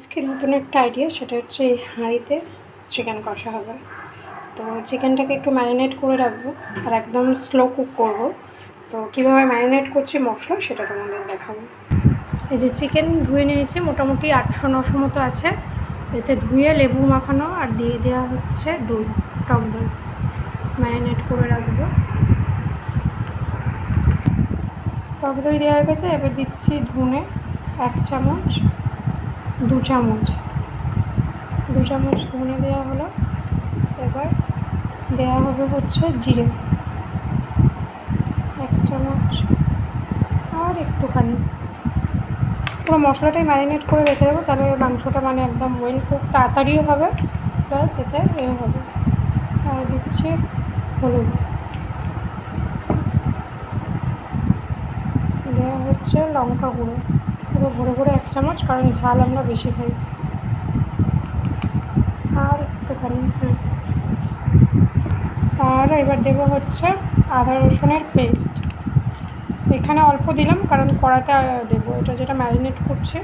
আজকে নতুন একটা আইডিয়া সেটা হচ্ছে এই হাঁড়িতে চিকেন কষা হবে। তো চিকেনটাকে একটু ম্যারিনেট করে রাখব আর একদম স্লো কুক করব। তো কীভাবে ম্যারিনেট করছি মশলা, সেটা তোমাদের দেখাবো। এই যে চিকেন ধুয়ে নিয়েছি, মোটামুটি আটশো, নশো মতো আছে। এতে ধুয়ে লেবু মাখানো আর দিয়ে দেওয়া হচ্ছে দই, টক দই। ম্যারিনেট করে রাখব। টক দই দেওয়া হয়ে গেছে, এবার দিচ্ছি ধনে এক চামচ। দু চামচ। দু চামচ ধনে দেওয়া হলো। এবার দেওয়া হবে হচ্ছে জিরে। এক চামচ আর একটুখানি। পুরো মশলাটাই ম্যারিনেট করে রেখে দেবো, তাহলে মাংসটা মানে একদম ওয়েল কুক তাড়াতাড়িও হবে প্লাস এতে এ হবে। আর দিচ্ছি হলুদ। দেওয়া হচ্ছে লঙ্কা গুঁড়ো। পুরো ভরে ভরে এক চামচ, কারণ ঝাল আমরা বেশি খাই। আর একটুখানি হ্যাঁ আর এবার দেবো হচ্ছে আদা রসুনের পেস্ট। এখানে অল্প দিলাম, কারণ কড়াতে দেবো। এটা যেটা ম্যারিনেট করছে,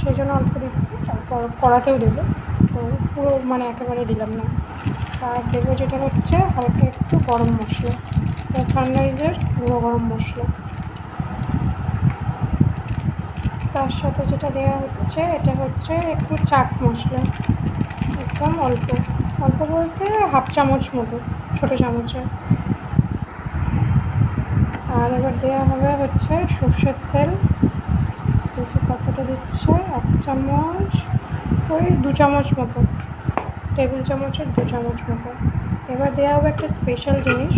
সেই জন্য অল্প দিচ্ছি, তারপর কড়াতেও দেবো। তো পুরো মানে একেবারে দিলাম না। আর দেবো যেটা হচ্ছে হালকা একটু গরম মশলা সানরাইজের, গুঁড়ো গরম মশলা। তার সাথে যেটা দেওয়া হচ্ছে, এটা হচ্ছে একটু চাট মশলা। একদম অল্প। অল্প বলতে হাফ চামচ মতো, ছোটো চামচে। আর এবার দেওয়া হবে হচ্ছে সর্ষের তেল। দেখি কতটা দিচ্ছে, এক চামচ ওই দু চামচ মতো। টেবিল চামচের দু চামচ মতো। এবার দেওয়া হবে একটা স্পেশাল জিনিস,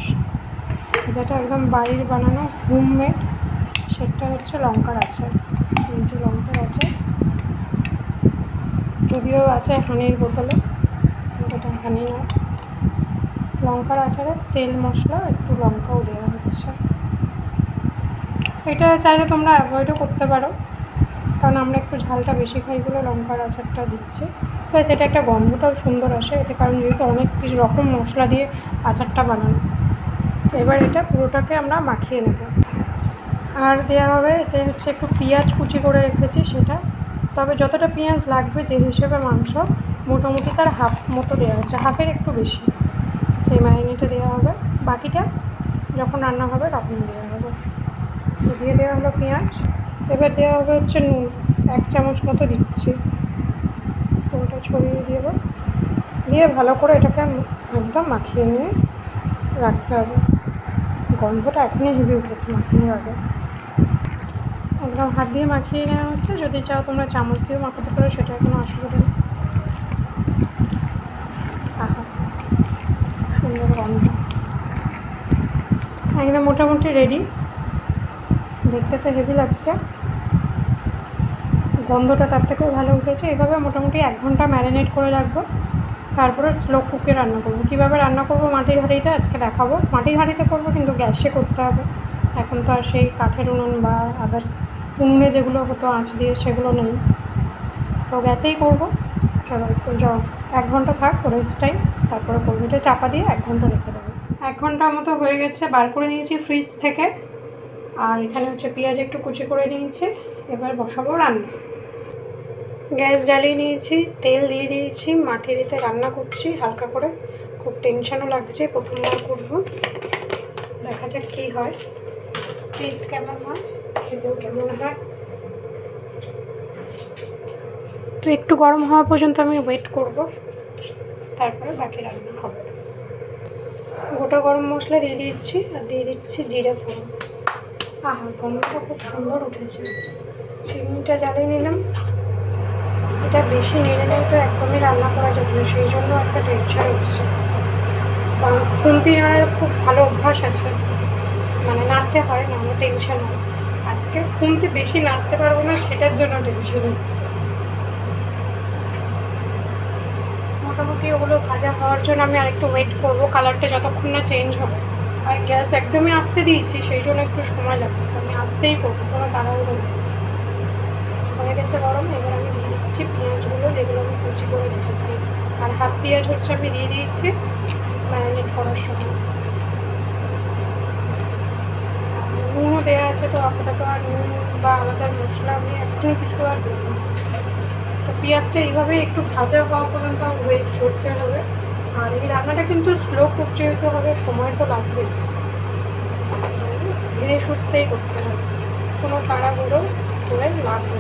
যেটা একদম বাড়ির বানানো হোমমেড সেটা হচ্ছে লঙ্কার আচার এই যে লঙ্কার আচার যদিও আছে হানির বোতলে। এটা হানি না লঙ্কার আচারে তেল মশলা, একটু লঙ্কাও দেওয়া হচ্ছে। এটা চাইলে তোমরা অ্যাভয়েডও করতে পারো। কারণ আমরা একটু ঝালটা বেশি খাই বলে লঙ্কার আচারটা দিচ্ছি। প্লাস এটা একটা গন্ধটাও সুন্দর আসে। এতে কারণ যেহেতু অনেক কিছু রকম মশলা দিয়ে আচারটা বানানো। এবার এটা পুরোটাকে আমরা মাখিয়ে নেব। আর দেওয়া হবে, এতে হচ্ছে একটু পেঁয়াজ কুচি করে রেখেছি সেটা। তবে যতটা পেঁয়াজ লাগবে যে হিসেবে মাংস, মোটামুটি তার হাফ মতো দেওয়া হচ্ছে, হাফের একটু বেশি। এই ম্যারিনেটে দেওয়া হবে। বাকিটা যখন রান্না হবে তখন দেওয়া হবে। দিয়ে দেওয়া হলো পেঁয়াজ। এবার দেওয়া হবে হচ্ছে নুন। এক চামচ মতো দিচ্ছি। পুরোটা ছড়িয়ে দেবো। দিয়ে ভালো করে এটাকে একদম মাখিয়ে নিয়ে রাখতে হবে। গন্ধটা এখনই হেভি উঠেছে মাখানোর আগে। একদম হাত দিয়ে মাখিয়ে নেওয়া হচ্ছে। যদি চাও তোমরা চামচ দিয়েও মাখাতে পারো সেটা কোনো অসুবিধা নেই। সুন্দর গন্ধ। একদম মোটামুটি রেডি দেখতে তো হেভি লাগছে। গন্ধটা তার থেকেও ভালো উঠেছে। এভাবে মোটামুটি এক ঘণ্টা ম্যারিনেট করে রাখব। তারপরে স্লো কুকে রান্না করব। কীভাবে রান্না করব মাটির হাঁড়িতে আজকে দেখাবো। মাটির হাঁড়িতে করব, কিন্তু গ্যাসে করতে হবে। এখন তো আর সেই কাঠের উনুন বা আদার্স উনুনে যেগুলো হতো আঁচ দিয়ে সেগুলো নেই। তো গ্যাসেই করব। চলো একটু যাও। এক ঘণ্টা থাক রেস্ট টাইম তারপরে করব। চাপা দিয়ে এক ঘণ্টা রেখে দেবো। এক ঘণ্টা মতো হয়ে গেছে, বার করে নিয়েছি ফ্রিজ থেকে। আর এখানে হচ্ছে পেঁয়াজ একটু কুচি করে নিয়েছি। এবার বসাবো রান্না। গ্যাস জ্বালিয়ে নিয়েছি, তেল দিয়ে দিয়েছি মাটিরিতে রান্না করছি হালকা করে। খুব টেনশনও লাগছে, প্রথমবার করব। দেখা যাক কী হয়। টেস্ট কেমন হয়? তো একটু গরম হওয়া পর্যন্ত আমি ওয়েট করব। তারপরে বাকি রান্না হবে। গোটা গরম মশলা দিয়ে দিচ্ছি আর দিয়ে দিচ্ছি জিরে ফোড়ন। আহা গন্ধটা খুব সুন্দর উঠেছে। চিমনিটা জ্বালিয়ে নিলাম। এটা বেশি নেড়ে নেই তো একদমই রান্না করা যাবে না, সেই জন্য একটা টেনশন হচ্ছে। খুন্তি নাড়ার খুব ভালো অভ্যাস আছে। মানে নাড়তে হয় না টেনশন হয়। আজকে খুন্তি বেশি নাড়তে পারব না, সেটার জন্য টেনশন হচ্ছে। মোটামুটি ওগুলো ভাজা হওয়ার জন্য আমি আরেকটু ওয়েট করব কালারটা যতক্ষণ না চেঞ্জ হবে। আর গ্যাস একদমই আসতে দিয়েছি, সেই জন্য একটু সময় লাগছে। আমি আসতেই করব, কোনো তাড়াহুড়ো নেই। হয়ে গেছে গরম, এবার আমি দিয়ে দিচ্ছি পেঁয়াজগুলো, যেগুলো আমি কুচি করে রেখেছি। আর হাফ পেঁয়াজ হচ্ছে আমি দিয়ে দিয়েছি ম্যারিনেট করার সময়। নুনও দেওয়া আছে, তো আপাতত আর নুন বা আলাদা মশলা আমি এখনই কিছু আর দেবো তো পেঁয়াজটা এইভাবে একটু ভাজা হওয়া পর্যন্ত ওয়েট করতে হবে। আর এই রান্নাটা কিন্তু স্লো কুক যেহেতু হবে, সময় তো লাগবে। ধীরে সুস্থেই করতে হবে। কোনো তাড়াহুড়ো করে লাগবে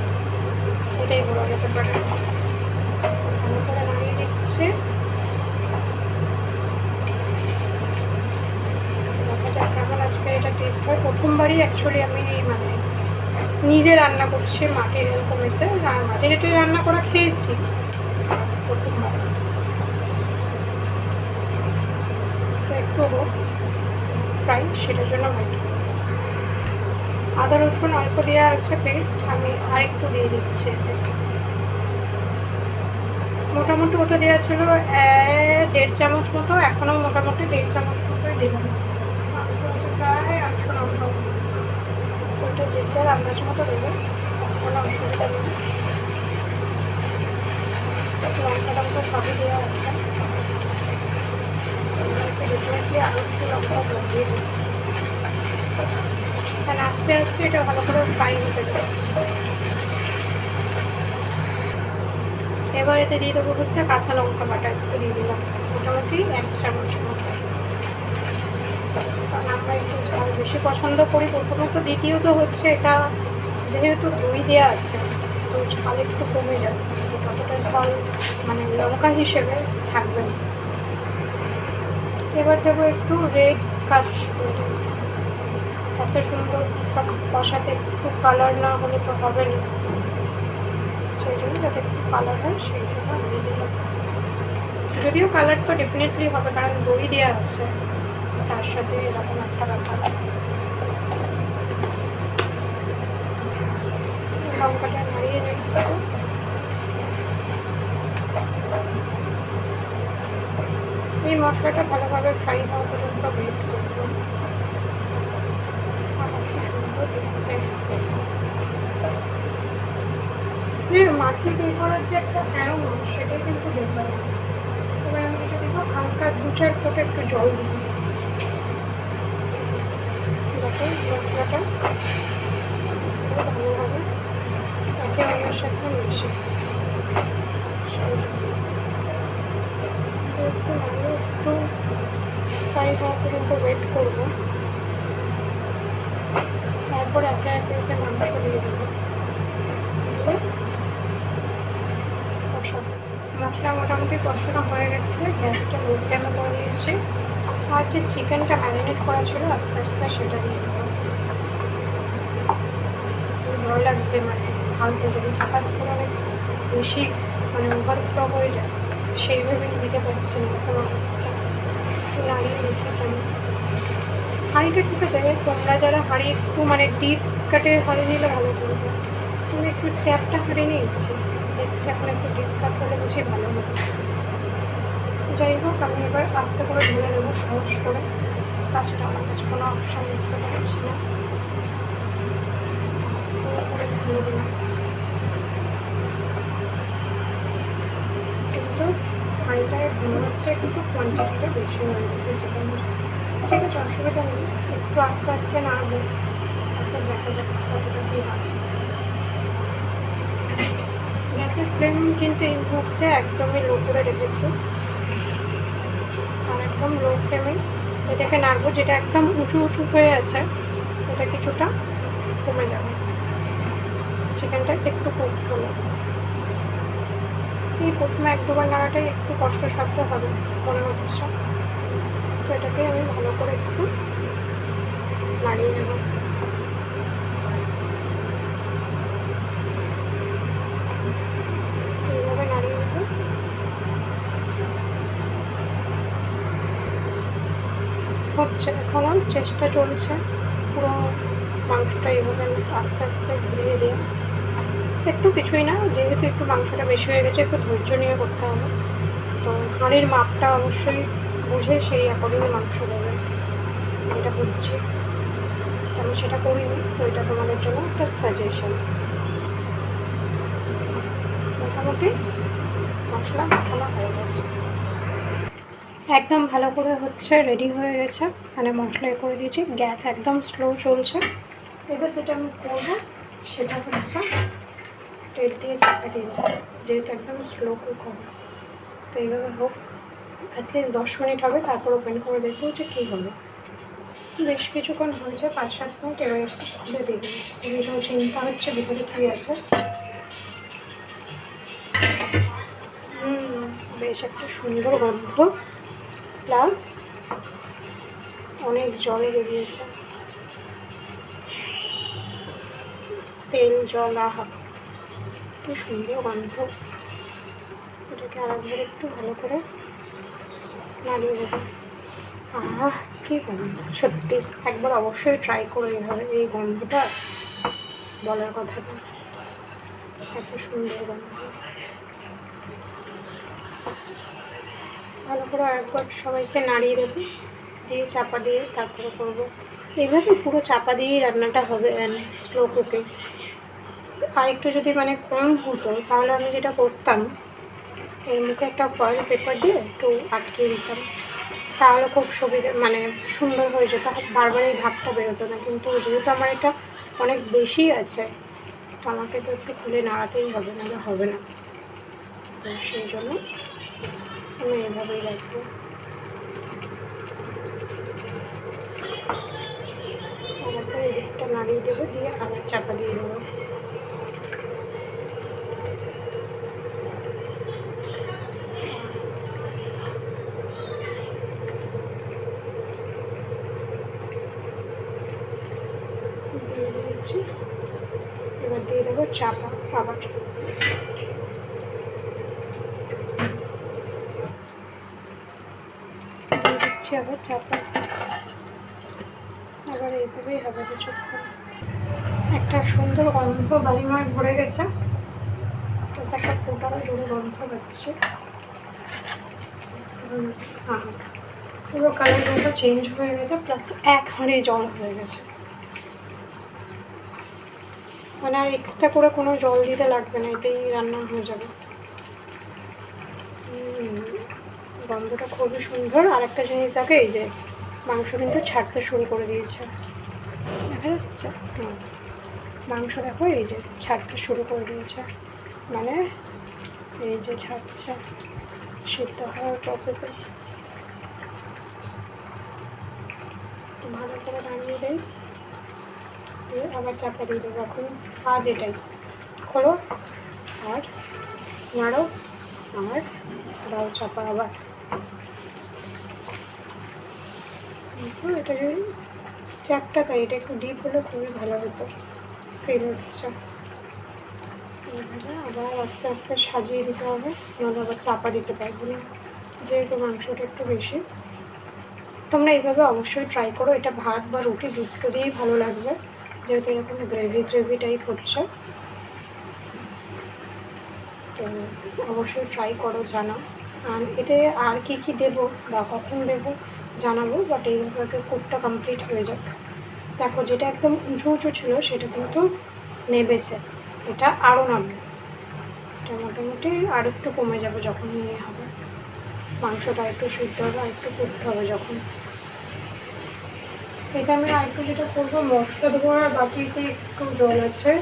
এটাই বলা যেতে পারে ভালো করে নাড়িয়ে দিচ্ছে দেখা যাক কেমন আজকে এটা টেস্ট হয় প্রথমবারই অ্যাকচুয়ালি আমি মানে নিজে রান্না করছি মাটির এরকম এতে আর রান্না করা খেয়েছি একটু ফ্রাই সেটার জন্য আদা, রসুন, অল্প দেওয়া আছে পেস্ট আমি আরেকটু দিয়ে দিচ্ছি। মোটামুটি ওটা দেওয়া ছিল দেড় চামচ মতো, এখনও মোটামুটি দেড় চামচ মতোই দেবেন প্রায় যে যার আন্দাজ মতো দেবেন কোনো অসুবিধা নেই। সবই দেওয়া আছে। আরও একটু লঙ্কা এটা ভালো করে এবার এতে দিয়ে দেবো হচ্ছে কাঁচা লঙ্কা বাটা একটু দিয়ে দিলাম মোটামুটি এক চামচ মতো কারণ আমরা একটু ঝাল বেশি পছন্দ করি। প্রথমত দ্বিতীয়ত হচ্ছে এটা যেহেতু দই দেওয়া আছে, তো ঝাল একটু কমে যাবে। ততটা ঝাল মানে লঙ্কা হিসেবে থাকবে। এবার দেবো একটু রেড কাশ্মীরি। এত সুন্দর সব কষাতে একটু কালার না হলে তো হবে না। সেই জন্য যাতে একটু কালার হয়, সেই জন্য যদিও কালার তো ডেফিনেটলি হবে, কারণ দই দেওয়া আছে। তার সাথে এরকম একটা ব্যাপার। লঙ্কাটা নাড়িয়ে নিতে এই মশলাটা ভালোভাবে ফ্রাই হওয়া পর্যন্ত ওয়েট করব। মাটি বের করার যে একটা অ্যারোমা সেটাই কিন্তু বের এবার আমি এটা দিব হালকা দু চার ফোঁটা একটু জল দিব যাতে মশলাটা ভালোভাবে একে অন্যের একটু ভালো একটু ফ্রাই পর্যন্ত ওয়েট করব তারপর একে একে একে মাংস দিয়ে দেবো মশলা মোটামুটি কষানো হয়ে গেছে। গ্যাসটা লো ফ্লেমে করে দিয়েছি আর যে চিকেনটা ম্যারিনেট করা ছিল আস্তে আস্তে সেটা দিয়ে দেবো ভালো লাগছে মানে হালকা যদি চাপাস করে অনেক বেশি মানে ওভার ওভারফ্লো হয়ে যায় সেইভাবে দিতে পারছি না এখন অবস্থা। নাড়িয়ে কেমন হাঁড়িটা ঠিক আছে তোমরা যারা হাঁড়ি একটু মানে ডিপ কাটে হাঁড়ি নিলে ভালো করবে। আমি একটু চ্যাপটা হাঁড়ি নিয়েছি দেখছি এখন একটু ডিপ কাট হলে বুঝি ভালো হবে। যাই হোক, আমি এবার আস্তে করে ঢেলে দেবো সাহস করে। তাছাড়া আমার কাছে কোনো অপশান দেখতে পাচ্ছি না। কিন্তু হাঁড়িটায় হচ্ছে একটু কোয়ান্টিটিটা বেশি হয়ে গেছে চিকেনের ঠিক আছে অসুবিধা নেই, একটু আস্তে আস্তে নাড়বো। তারপর দেখা যাক কতটা কী হয়। গ্যাসের ফ্লেম কিন্তু এই মুহূর্তে একদমই লো করে রেখেছি। একদম লো ফ্লেমে এটাকে নাড়বো, যেটা একদম উঁচু উঁচু হয়ে আছে এটা কিছুটা কমে যাবে। চিকেনটা একটু কুক হলো। এই প্রথমে এক দুবার নাড়াটাই একটু কষ্টসাধ্য হবে, মনে হচ্ছে। তো এটাকে আমি ভালো করে একটু নাড়িয়ে নেব এইভাবে নাড়িয়ে নেব হচ্ছে এখনও চেষ্টা চলছে। পুরো মাংসটা এইভাবে আস্তে আস্তে ঘুরিয়ে দিয়ে। একটু কিছুই না, যেহেতু একটু মাংসটা বেশি হয়ে গেছে, একটু ধৈর্য নিয়ে করতে হবে। তো হাঁড়ির মাপটা অবশ্যই বুঝে সেই অ্যাকর্ডিং মাংস দেবে। এটা বুঝছি। আমি সেটা করিনি, তো এটা তোমাদের জন্য একটা সাজেশন মোটামুটি মশলা মাখানো হয়ে গেছে। একদম ভালো করে হচ্ছে রেডি হয়ে গেছে। মানে মশলা করে দিয়েছি। গ্যাস একদম স্লো চলছে। এবার যেটা আমি করব, সেটা হচ্ছে তেল দিয়ে চাপা দিয়ে যেহেতু একদম স্লো কুক হবে। তো এইভাবে হোক অ্যাটলিস্ট দশ মিনিট হবে, তারপর ওপেন করে দেখব যে কী হলো। বেশ কিছুক্ষণ হয়েছে, পাঁচ সাত মিনিট, এবার একটু খুলে দেখব। যেহেতু চিন্তা হচ্ছে ভিতরে কী আছে। বেশ একটা সুন্দর গন্ধ। প্লাস অনেক জল বেরিয়েছে। তেল, জল, আহা, কি সুন্দর গন্ধ। এটাকে আরেকবার একটু ভালো করে নাড়িয়ে দেবো আহ, কি গন্ধ। সত্যি, একবার অবশ্যই ট্রাই করে এভাবে এই গন্ধটা বলার কথা এত সুন্দর গন্ধ। ভালো করে আরেকবার সবাইকে নাড়িয়ে দেবো, দিয়ে চাপা দিয়ে তারপরে করব। এইভাবে পুরো চাপা দিয়েই রান্নাটা হবে স্লো কুকে আর একটু যদি মানে কম হতো, তাহলে আমি যেটা করতাম, এর মুখে একটা ফয়েল পেপার দিয়ে একটু আটকিয়ে দিতাম। তাহলে খুব সুবিধে মানে সুন্দর হয়ে যেত বারবার এই ভাবটা বেরোতো না। কিন্তু যেহেতু আমার এটা অনেক বেশি আছে, তো আমাকে তো একটু খুলে নাড়াতেই হবে, নাহলে হবে না। তো সেই জন্য আমি এভাবেই রাখব। এই এদিকটা নাড়িয়ে দেবো দিয়ে আবার চাপা দিয়ে দেবো দিয়ে দিয়েছি এবার দিয়ে দেবো চাপা আবার দিয়ে দিচ্ছি আবার চাপা। আবার এইভাবেই হবে কিছুক্ষণ। একটা সুন্দর গন্ধ বাড়িময় ভরে গেছে। একটা ফোটারও জোরে গন্ধ পাচ্ছে পুরো কালারটা চেঞ্জ হয়ে গেছে, প্লাস এক হাঁড়ি জল হয়ে গেছে। মানে আর এক্সট্রা করে কোনো জল দিতে লাগবে না, এতেই রান্না হয়ে যাবে। গন্ধটা খুবই সুন্দর। আর একটা জিনিস দেখে, এই যে মাংস কিন্তু ছাড়তে শুরু করে দিয়েছে। দেখা যাচ্ছে। মাংস দেখো, এই যে ছাড়তে শুরু করে দিয়েছে। মানে এই যে ছাড়ছে, সিদ্ধ হওয়ার প্রসেসে ভালো করে বানিয়ে দেয় দিয়ে আবার চাপা দিয়ে দেবো এখন। আজ এটাই। খোলো, আর নাড়ো, আর দাও চাপা আবার। এটা যদি চ্যাপটা তাই এটা একটু ডিপ হলে খুবই ভালো হতো ফিল হচ্ছে। এবারে আবার আস্তে আস্তে সাজিয়ে দিতে হবে, নাহলে আবার চাপা দিতে পারব না, যেহেতু মাংসটা একটু বেশি। তোমরা এইভাবে অবশ্যই ট্রাই করো, এটা ভাত বা রুটি দুটো দিয়েই ভালো লাগবে, যেহেতু এরকম গ্রেভি গ্রেভি টাইপ হচ্ছে। তো অবশ্যই ট্রাই করো, জানাও। আর এতে আর কি কি দেবো বা কখন দেবো জানাব বাট এইভাবে কুকটা কমপ্লিট হয়ে যাক। দেখো, যেটা একদম উঁচু উঁচু ছিল, সেটা কিন্তু নেবেছে। এটা আরও নামবে। এটা মোটামুটি আর একটু কমে যাবে যখন ইয়ে হবে। মাংসটা একটু সিদ্ধ হবে আর একটু কুকতে হবে যখন। এটা আমি আর একটু যেটা করব, মশলা আর বাকিতে একটু জল আছে।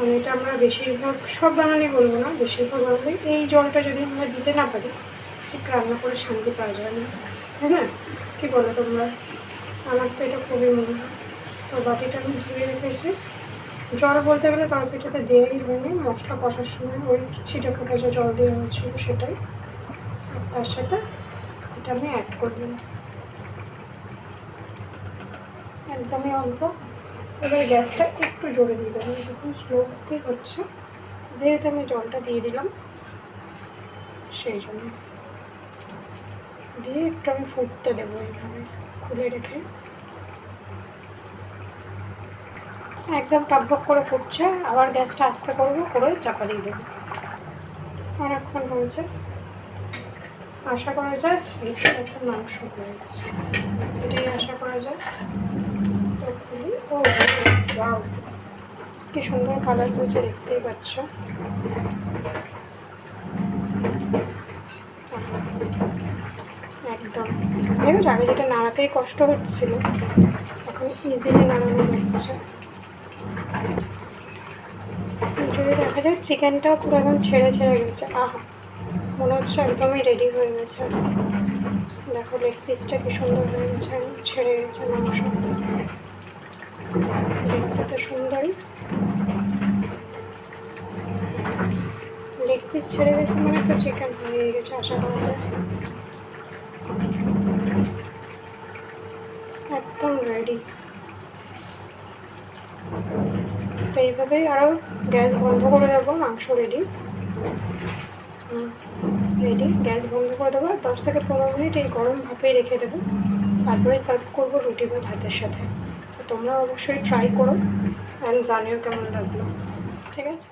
মানে এটা আমরা বেশিরভাগ, সব বাঙালি বলব না, বেশিরভাগ বাঙালি এই জলটা যদি আমরা দিতে না পারি, ঠিক রান্না করে শান্তি পাওয়া যায় না। তাই না? কী বলো তোমরা? আমার তো এটা খুবই মনে হয়। তো বাটিটা আমি ধুয়ে রেখেছি। জল বলতে গেলে তরকারিটাতে দেওয়াই হয়নি, মশলা কষার সময় ওই ছিটে ফোটা যে জল দেওয়া হয়েছিল সেটাই। তার সাথে এটা আমি অ্যাড করলাম একদমই অল্প। এবার গ্যাসটা একটু জোরে দিয়ে দেবো। যখন স্লো কুকিং হচ্ছে। যেহেতু আমি জলটা দিয়ে দিলাম, সেই জন্য। দিয়ে একটু আমি ফুটতে দেবো এইভাবে, খুলে রেখে। একদম টকবক করে ফুটছে, আবার গ্যাসটা আস্তে করব করে চাপা দিয়ে দেবো। অনেকক্ষণ হয়েছে। আশা করা যায় পার্সেন্ট মাংস হয়ে গেছে। এটাই আশা করা যায়। কি সুন্দর কালার হয়েছে দেখতেই পাচ্ছ। একদম। দেখো আগে যেটা নাড়াতেই কষ্ট হচ্ছিল, এখন ইজিলি নাড়ানো যাচ্ছে। যদি দেখা যায় চিকেনটা পুরো একদম ছেড়ে ছেড়ে গেছে। আহা, মনে হচ্ছে একদমই রেডি হয়ে গেছে। দেখো লেগ পিসটা কি সুন্দর হয়ে গেছে, ছেড়ে গেছে মাংস দেখতে তো সুন্দরই লেগ পিস ছেড়ে গেছে মানে তো চিকেন হয়ে গেছে আশা করা যায়। একদম রেডি তো এইভাবেই আরও গ্যাস বন্ধ করে দেবো, মাংস রেডি রেডি গ্যাস বন্ধ করে দেবো। দশ থেকে পনেরো মিনিট এই গরম ভাপেই রেখে দেবো। তারপরে সার্ভ করব রুটি বা ভাতের সাথে। তোমরা অবশ্যই ট্রাই করো অ্যান্ড জানিও কেমন লাগল। ঠিক আছে?